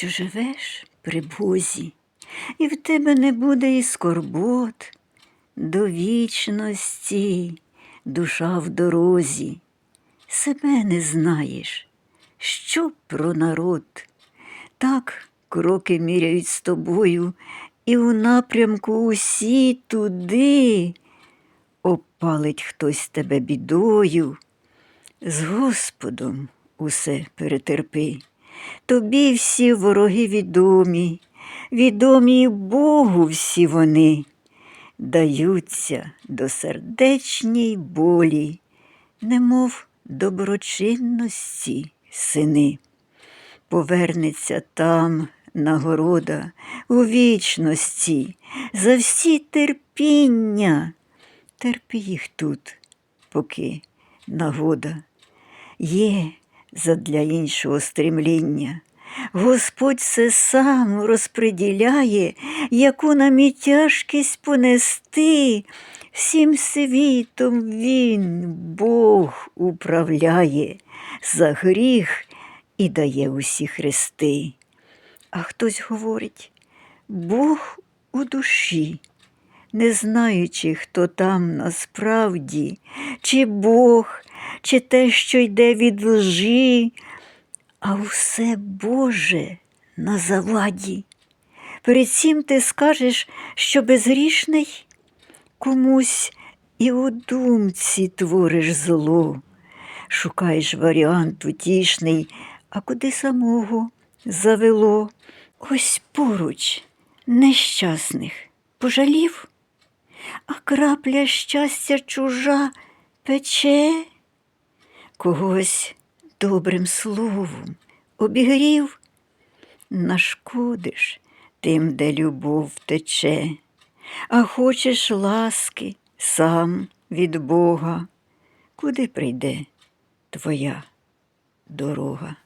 що живеш при Бозі, і в тебе не буде і скорбот, до вічності душа в дорозі, себе не знаєш, що про народ. Так кроки міряють з тобою, і у напрямку усі туди опалить хтось тебе бідою. З Господом усе перетерпи. Тобі всі вороги відомі, відомі Богу всі вони, даються до сердечній болі, немов доброчинності сини. Повернеться там нагорода у вічності за всі терпіння. Терпи їх тут, поки нагода є задля іншого стремління. Господь все сам розподіляє, яку нам тяжкість понести. Всім світом Він, Бог, управляє за гріх і дає усі хрести. А хтось говорить, Бог у душі, не знаючи, хто там насправді, чи Бог, чи те, що йде від лжі, а усе Боже на заваді. Перед цим ти скажеш, що безгрішний комусь і у думці твориш зло, шукаєш варіант утішний, а куди самого завело. Ось поруч нещасних пожалів, а крапля щастя чужа пече, когось добрим словом обігрів, нашкодиш тим, де любов тече, а хочеш ласки сам від Бога, куди прийде твоя дорога.